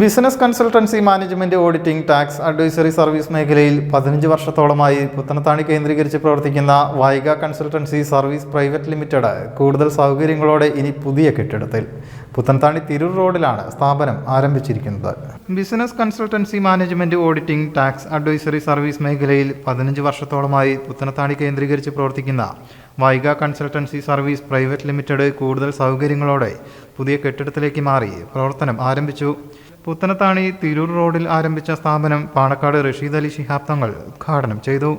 Business consultancy management auditing tax advisory service മേഖലയിൽ പതിനഞ്ച് വർഷത്തോളമായി പുത്തനത്താണി കേന്ദ്രീകരിച്ച് പ്രവർത്തിക്കുന്ന Vaiga consultancy service private limited കൂടുതൽ സൗകര്യങ്ങളോടെ ഇനി പുതിയ കെട്ടിടത്തിൽ. പുത്തനത്താണി തിരൂർ റോഡിലാണ് സ്ഥാപനം ആരംഭിച്ചിരിക്കുന്നത്. Business consultancy management auditing tax advisory service മേഖലയിൽ പതിനഞ്ച് വർഷത്തോളമായി പുത്തനത്താണി കേന്ദ്രീകരിച്ച് പ്രവർത്തിക്കുന്ന Vaiga consultancy service private limited കൂടുതൽ സൗകര്യങ്ങളോടെ പുതിയ കെട്ടിടത്തിലേക്ക് മാറി പ്രവർത്തനം ആരംഭിച്ചു. പുത്തനത്താണി തിരൂർ റോഡിൽ ആരംഭിച്ച സ്ഥാപനം പാണക്കാട് റഷീദ് അലി ശിഹാബ് തങ്ങൾ ഉദ്ഘാടനം ചെയ്തു.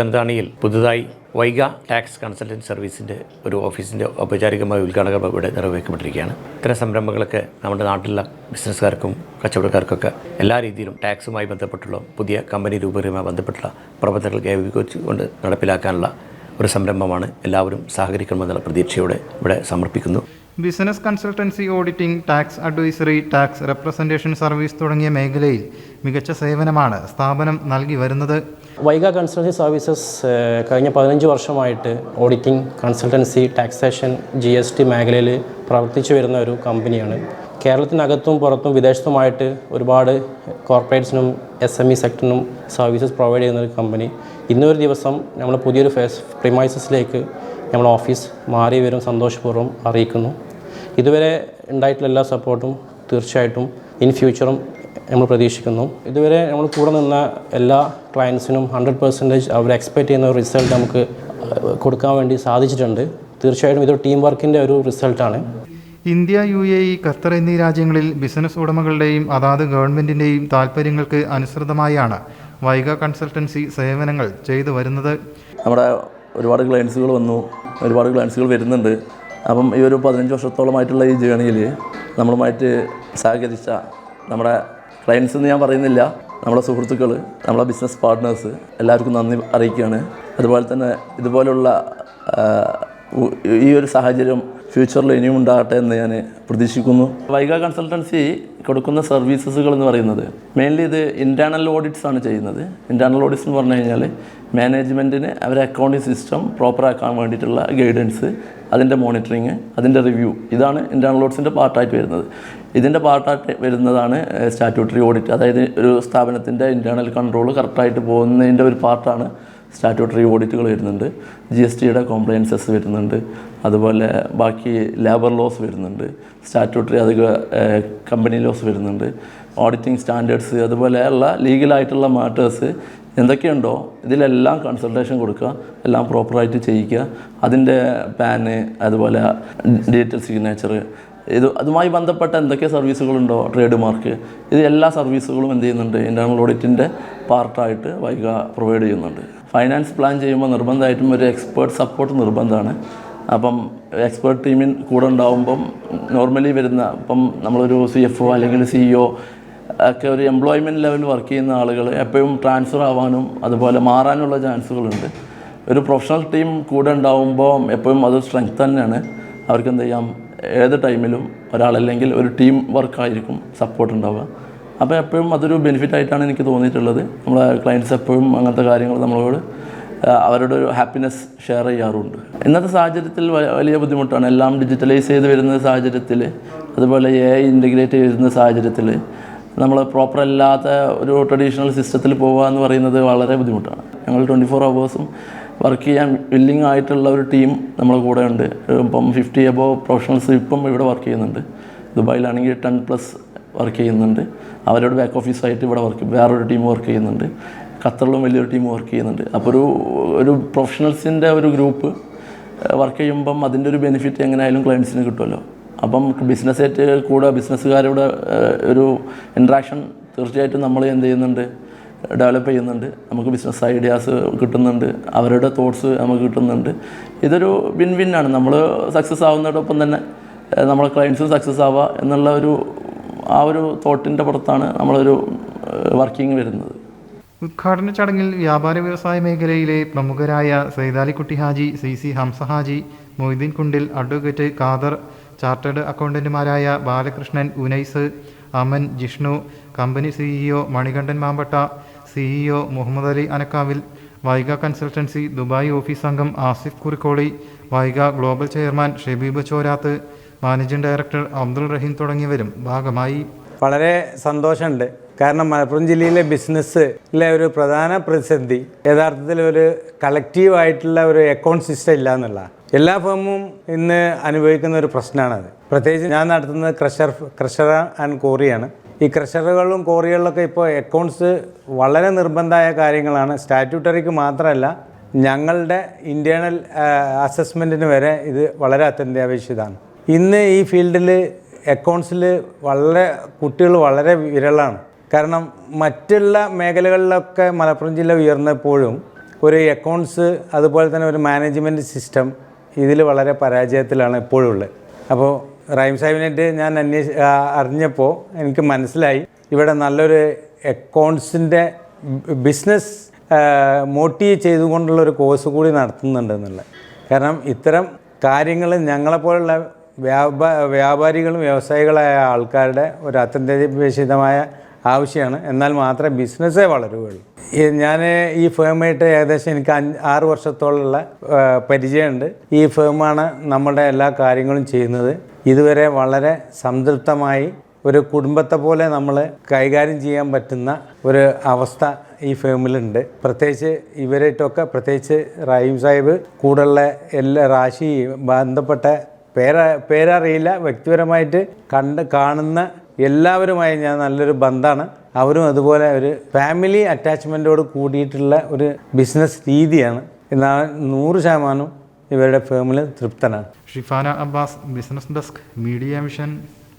പുത്തനത്താണിയിൽ പുതുതായി വൈഗ ടാക്സ് കൺസൾട്ടന്റ് സർവീസിന്റെ ഒരു ഓഫീസിന്റെ ഔപചാരികമായ ഉദ്ഘാടനം ഇവിടെ നിർവഹിക്കപ്പെട്ടിരിക്കുകയാണ്. ഇത്തരം സംരംഭങ്ങളൊക്കെ നമ്മുടെ നാട്ടിലുള്ള ബിസിനസ്സുകാർക്കും കച്ചവടക്കാർക്കൊക്കെ എല്ലാ രീതിയിലും ടാക്സുമായി ബന്ധപ്പെട്ടുള്ള പുതിയ കമ്പനി രൂപീകരണവുമായി ബന്ധപ്പെട്ടുള്ള പ്രവർത്തനങ്ങൾ ഏകീകരിച്ചുകൊണ്ട് നടപ്പിലാക്കാനുള്ള ഒരു സംരംഭമാണ് എല്ലാവരും സഹകരിക്കണമെന്നുള്ള പ്രതീക്ഷയോടെ ഇവിടെ സമർപ്പിക്കുന്നു. Business consultancy auditing tax advisory tax representation service തുടങ്ങിയ മേഖലയിൽ മികച്ച സേവനമാണ് സ്ഥാപനം നൽകി വരുന്നത്. വൈഗ കൺസൾട്ടൻസി സർവീസസ് കഴിഞ്ഞ പതിനഞ്ച് വർഷമായിട്ട് ഓഡിറ്റിംഗ് കൺസൾട്ടൻസി ടാക്സേഷൻ ജി മേഖലയിൽ പ്രവർത്തിച്ചു വരുന്ന ഒരു കമ്പനിയാണ്. കേരളത്തിനകത്തും പുറത്തും വിദേശത്തുമായിട്ട് ഒരുപാട് കോർപ്പറേറ്റ്സിനും എസ് എം ഇ സെക്ടറിനും സർവീസസ് പ്രൊവൈഡ് ചെയ്യുന്ന ഒരു കമ്പനി ഇന്നൊരു ദിവസം നമ്മൾ പുതിയൊരു ഫേസ് പ്രിമൈസസിലേക്ക് നമ്മൾ ഓഫീസ് മാറി വരും സന്തോഷപൂർവം അറിയിക്കുന്നു. ഇതുവരെ ഉണ്ടായിട്ടുള്ള എല്ലാ സപ്പോർട്ടും തീർച്ചയായിട്ടും ഇൻ ഫ്യൂച്ചറും നമ്മൾ പ്രതീക്ഷിക്കുന്നു. ഇതുവരെ നമ്മൾ കൂടെ നിന്ന എല്ലാ ക്ലയൻസിനും ഹൺഡ്രഡ് പെർസെന്റേജ് അവർ എക്സ്പെക്റ്റ് ചെയ്യുന്ന ഒരു റിസൾട്ട് നമുക്ക് കൊടുക്കാൻ വേണ്ടി സാധിച്ചിട്ടുണ്ട്. തീർച്ചയായിട്ടും ഇതൊരു ടീം വർക്കിന്റെ ഒരു റിസൾട്ടാണ് India U A E Qatar എന്നീ രാജ്യങ്ങളിൽ ബിസിനസ് ഉടമകളുടെയും അതാത് ഗവൺമെന്റിന്റെയും താൽപ്പര്യങ്ങൾക്ക് അനുസൃതമായാണ് വൈഗ കൺസൾട്ടൻസി സേവനങ്ങൾ ചെയ്തു വരുന്നത്. നമ്മുടെ ഒരുപാട് ക്ലയൻസുകൾ വന്നു ഒരുപാട് ക്ലയൻസുകൾ വരുന്നുണ്ട്. അപ്പം ഈ ഒരു പതിനഞ്ച് വർഷത്തോളമായിട്ടുള്ള ഈ ജേണിയിൽ നമ്മളുമായിട്ട് സഹകരിച്ച നമ്മുടെ ക്ലയൻസ് എന്ന് ഞാൻ പറയുന്നില്ല. നമ്മുടെ സുഹൃത്തുക്കൾ നമ്മളെ ബിസിനസ് പാർട്ട്നേഴ്സ് എല്ലാവർക്കും നന്ദി അറിയിക്കുകയാണ്. അതുപോലെ തന്നെ ഇതുപോലുള്ള ഈ ഒരു സാഹചര്യം ഫ്യൂച്ചറിൽ ഇനിയും ഉണ്ടാകട്ടെ എന്ന് ഞാൻ പ്രതീക്ഷിക്കുന്നു. വൈഗ കൺസൾട്ടൻസി കൊടുക്കുന്ന സർവീസസുകൾ എന്ന് പറയുന്നത് മെയിൻലി ഇത് ഇന്റേർണൽ ഓഡിറ്റ്സ് ആണ് ചെയ്യുന്നത്. ഇന്റേർണൽ ഓഡിറ്റ്സ് എന്ന് പറഞ്ഞു കഴിഞ്ഞാൽ മാനേജ്മെന്റിന് അവരെ അക്കൗണ്ടിങ് സിസ്റ്റം പ്രോപ്പറാക്കാൻ വേണ്ടിയിട്ടുള്ള ഗൈഡൻസ് അതിന്റെ മോണിറ്ററിങ് അതിന്റെ റിവ്യൂ ഇതാണ് ഇന്റേർണൽ ഓഡിറ്റ്സിന്റെ പാർട്ടായിട്ട് വരുന്നത്. ഇതിന്റെ പാർട്ടായിട്ട് വരുന്നതാണ് സ്റ്റാറ്റ്യൂട്ടറി ഓഡിറ്റ് അതായത് ഒരു സ്ഥാപനത്തിന്റെ ഇന്റേർണൽ കൺട്രോൾ കറക്റ്റായിട്ട് പോകുന്നതിന്റെ ഒരു പാർട്ടാണ് സ്റ്റാറ്റ്യൂട്ടറി ഓഡിറ്റുകൾ വരുന്നുണ്ട്. ജി എസ് ടിയുടെ കോംപ്ലയൻസസ് വരുന്നുണ്ട്. അതുപോലെ ബാക്കി ലേബർ ലോസ് വരുന്നുണ്ട്. സ്റ്റാറ്റ്യൂട്ടറി അധിക കമ്പനി ലോസ് വരുന്നുണ്ട്. ഓഡിറ്റിംഗ് സ്റ്റാൻഡേർഡ്സ് അതുപോലെയുള്ള ലീഗലായിട്ടുള്ള മാറ്റേഴ്സ് എന്തൊക്കെയുണ്ടോ ഇതിലെല്ലാം കൺസൾട്ടേഷൻ കൊടുക്കുക. എല്ലാം പ്രോപ്പറായിട്ട് ചെയ്യിക്കുക. അതിന്റെ പാന് അതുപോലെ ഡിജിറ്റൽ സിഗ്നേച്ചർ ഇത് അതുമായി ബന്ധപ്പെട്ട എന്തൊക്കെ സർവീസുകളുണ്ടോ ട്രേഡ് മാർക്ക് ഇത് എല്ലാ സർവീസുകളും എന്ത് ചെയ്യുന്നുണ്ട് ഇന്റർണൽ ഓഡിറ്റിന്റെ പാർട്ടായിട്ട് വൈക പ്രൊവൈഡ് ചെയ്യുന്നുണ്ട്. ഫൈനാൻസ് പ്ലാൻ ചെയ്യുമ്പോൾ നിർബന്ധമായിട്ടും ഒരു എക്സ്പേർട്ട് സപ്പോർട്ട് നിർബന്ധമാണ്. അപ്പം എക്സ്പേർട്ട് ടീമിൻ കൂടെ ഉണ്ടാവുമ്പം നോർമലി വരുന്ന ഇപ്പം നമ്മളൊരു സി എഫ് ഒ അല്ലെങ്കിൽ സിഇഒ ഒക്കെ ഒരു എംപ്ലോയ്മെന്റ് ലെവലിൽ വർക്ക് ചെയ്യുന്ന ആളുകൾ എപ്പോഴും ട്രാൻസ്ഫർ ആവാനും അതുപോലെ മാറാനുള്ള ചാൻസുകളുണ്ട്. ഒരു പ്രൊഫഷണൽ ടീം കൂടെ ഉണ്ടാവുമ്പോൾ എപ്പോഴും അത് സ്ട്രെങ്ത് തന്നെയാണ്. അവർക്ക് എന്ത് ചെയ്യാം? ഏത് ടൈമിലും ഒരാളല്ലെങ്കിൽ ഒരു ടീം വർക്കായിരിക്കും സപ്പോർട്ട് ഉണ്ടാവുക. അപ്പോൾ എപ്പോഴും അതൊരു ബെനിഫിറ്റ് ആയിട്ടാണ് എനിക്ക് തോന്നിയിട്ടുള്ളത്. നമ്മളെ ക്ലയൻസ് എപ്പോഴും അങ്ങനത്തെ കാര്യങ്ങൾ നമ്മളോട് അവരുടെ ഒരു ഹാപ്പിനെസ് ഷെയർ ചെയ്യാറുണ്ട്. ഇന്നത്തെ സാഹചര്യത്തിൽ വലിയ ബുദ്ധിമുട്ടാണ്. എല്ലാം ഡിജിറ്റലൈസ് ചെയ്ത് വരുന്ന സാഹചര്യത്തിൽ അതുപോലെ എ ഐ ഇന്റഗ്രേറ്റ് ചെയ്യുന്ന സാഹചര്യത്തിൽ നമ്മൾ പ്രോപ്പർ അല്ലാത്ത ഒരു ട്രഡീഷണൽ സിസ്റ്റത്തിൽ പോകുക എന്ന് പറയുന്നത് വളരെ ബുദ്ധിമുട്ടാണ്. ഞങ്ങൾ ട്വന്റി ഫോർ അവേഴ്സും വർക്ക് ചെയ്യാൻ വില്ലിങ് ആയിട്ടുള്ള ഒരു ടീം നമ്മളെ കൂടെ ഉണ്ട്. ഇപ്പം ഫിഫ്റ്റി എബോ പ്രൊഫഷണൽസ് ഇപ്പം ഇവിടെ വർക്ക് ചെയ്യുന്നുണ്ട്. ദുബായിലാണെങ്കിൽ ടെൻ പ്ലസ് വർക്ക് ചെയ്യുന്നുണ്ട്. അവരുടെ ബാക്ക് ഓഫീസായിട്ട് ഇവിടെ വർക്ക് വേറൊരു ടീം വർക്ക് ചെയ്യുന്നുണ്ട്. ഖത്തറിലും വലിയൊരു ടീം വർക്ക് ചെയ്യുന്നുണ്ട്. അപ്പോൾ ഒരു ഒരു പ്രൊഫഷണൽസിന്റെ ഒരു ഗ്രൂപ്പ് വർക്ക് ചെയ്യുമ്പം അതിന്റെ ഒരു ബെനിഫിറ്റ് എങ്ങനെയായാലും ക്ലയൻസിന് കിട്ടുമല്ലോ അപ്പം ബിസിനസ്സായിട്ട് കൂടെ ബിസിനസ്സുകാരുടെ ഒരു ഇൻട്രാക്ഷൻ തീർച്ചയായിട്ടും നമ്മൾ എന്ത് ചെയ്യുന്നുണ്ട് ഡെവലപ്പ് ചെയ്യുന്നുണ്ട്. നമുക്ക് ബിസിനസ് ഐഡിയാസ് കിട്ടുന്നുണ്ട്. അവരുടെ തോട്ട്സ് നമുക്ക് കിട്ടുന്നുണ്ട്. ഇതൊരു വിൻ വിൻ ആണ്. നമ്മൾ സക്സസ് ആവുന്നതോടൊപ്പം തന്നെ നമ്മളെ ക്ലയൻസും സക്സസ് ആവുക എന്നുള്ള ഒരു ആ ഒരു തോട്ടിന്റെ പുറത്താണ് നമ്മളൊരു വർക്കിംഗ് വരുന്നത്. ഉദ്ഘാടന ചടങ്ങിൽ വ്യാപാര വ്യവസായ മേഖലയിലെ പ്രമുഖരായ Saithalikutty Haji C C Hamsa Haji Moideen Kundil advocate Khader chartered അക്കൗണ്ടന്റുമാരായ Balakrishnan Unais Aman Jishnu company CEO Manikandan Mampatta CEO Muhammad Ali Anakkavil Vaiga consultancy Dubai office അംഗം Asif Kurikkoli Vaiga global chairman Shebeeb Chorath managing director Abdul Rahim തുടങ്ങിയവരും ഭാഗമായി. വളരെ സന്തോഷമുണ്ട്. കാരണം മലപ്പുറം ജില്ലയിലെ ബിസിനസ്സിലെ ഒരു പ്രധാന പ്രതിസന്ധി യഥാർത്ഥത്തിൽ ഒരു കളക്റ്റീവായിട്ടുള്ള ഒരു അക്കൗണ്ട് സിസ്റ്റം ഇല്ല എന്നുള്ള. എല്ലാ ഫേമും ഇന്ന് അനുഭവിക്കുന്ന ഒരു പ്രശ്നമാണത്. പ്രത്യേകിച്ച് ഞാൻ നടത്തുന്നത് ക്രഷർ ക്രഷർ ആൻഡ് കോറിയാണ് ഈ ക്രഷറുകളിലും കോറികളിലൊക്കെ ഇപ്പോൾ അക്കൗണ്ട്സ് വളരെ നിർബന്ധമായ കാര്യങ്ങളാണ്. സ്റ്റാറ്റ്യൂട്ടറിക്ക് മാത്രമല്ല ഞങ്ങളുടെ ഇന്റേണൽ അസസ്മെന്റിന് വരെ ഇത് വളരെ അത്യന്താപേക്ഷിതമാണ്. ഇന്ന് ഈ ഫീൽഡിൽ അക്കൗണ്ട്സിൽ വളരെ കുട്ടികൾ വളരെ വിരളാണ്. കാരണം മറ്റുള്ള മേഖലകളിലൊക്കെ മലപ്പുറം ജില്ല ഉയർന്നപ്പോഴും ഒരു അക്കൗണ്ട്സ് അതുപോലെ തന്നെ ഒരു മാനേജ്മെന്റ് സിസ്റ്റം ഇതിൽ വളരെ പരാജയത്തിലാണ് ഇപ്പോഴും ഉള്ളത് അപ്പോൾ റൈം സാഹിബിനായിട്ട് ഞാൻ അന്വേഷ അറിഞ്ഞപ്പോൾ എനിക്ക് മനസ്സിലായി. ഇവിടെ നല്ലൊരു അക്കൗണ്ട്സിന്റെ ബിസിനസ് മോട്ടീവ് ചെയ്തുകൊണ്ടുള്ള ഒരു കോഴ്സ് കൂടി നടത്തുന്നുണ്ട് എന്നുള്ളത് കാരണം ഇത്തരം കാര്യങ്ങൾ ഞങ്ങളെപ്പോലുള്ള വ്യാപാ വ്യാപാരികളും വ്യവസായികളായ ആൾക്കാരുടെ ഒരു അത്യന്താപേക്ഷിതമായ ആവശ്യമാണ് എന്നാൽ മാത്രമേ ബിസിനസ്സേ വളരുകയുള്ളൂ. ഞാൻ ഈ ഫേമായിട്ട് ഏകദേശം എനിക്ക് അഞ്ച് ആറ് വർഷത്തോളമുള്ള പരിചയമുണ്ട്. ഈ ഫേമാണ് നമ്മുടെ എല്ലാ കാര്യങ്ങളും ചെയ്യുന്നത്. ഇതുവരെ വളരെ സംതൃപ്തമായി ഒരു കുടുംബത്തെ പോലെ നമ്മൾ കൈകാര്യം ചെയ്യാൻ പറ്റുന്ന ഒരു അവസ്ഥ ഈ ഫേമിലുണ്ട്. പ്രത്യേകിച്ച് ഇവരായിട്ടൊക്കെ പ്രത്യേകിച്ച് റഹീം സാഹിബ് കൂടെയുള്ള എല്ലാ റാശി ബന്ധപ്പെട്ട പേര പേരറിയില്ല വ്യക്തിപരമായിട്ട് കണ്ട് കാണുന്ന എല്ലാവരുമായി ഞാൻ നല്ലൊരു ബന്ധമാണ്. അവരും അതുപോലെ ഒരു ഫാമിലി അറ്റാച്ച്മെന്റോട് കൂടിയിട്ടുള്ള ഒരു ബിസിനസ് രീതിയാണ്. എന്നാൽ നൂറ് ശതമാനം ഇവരുടെ ഫേമിൽ തൃപ്തനാണ്. Shifana Abbas business desk media mission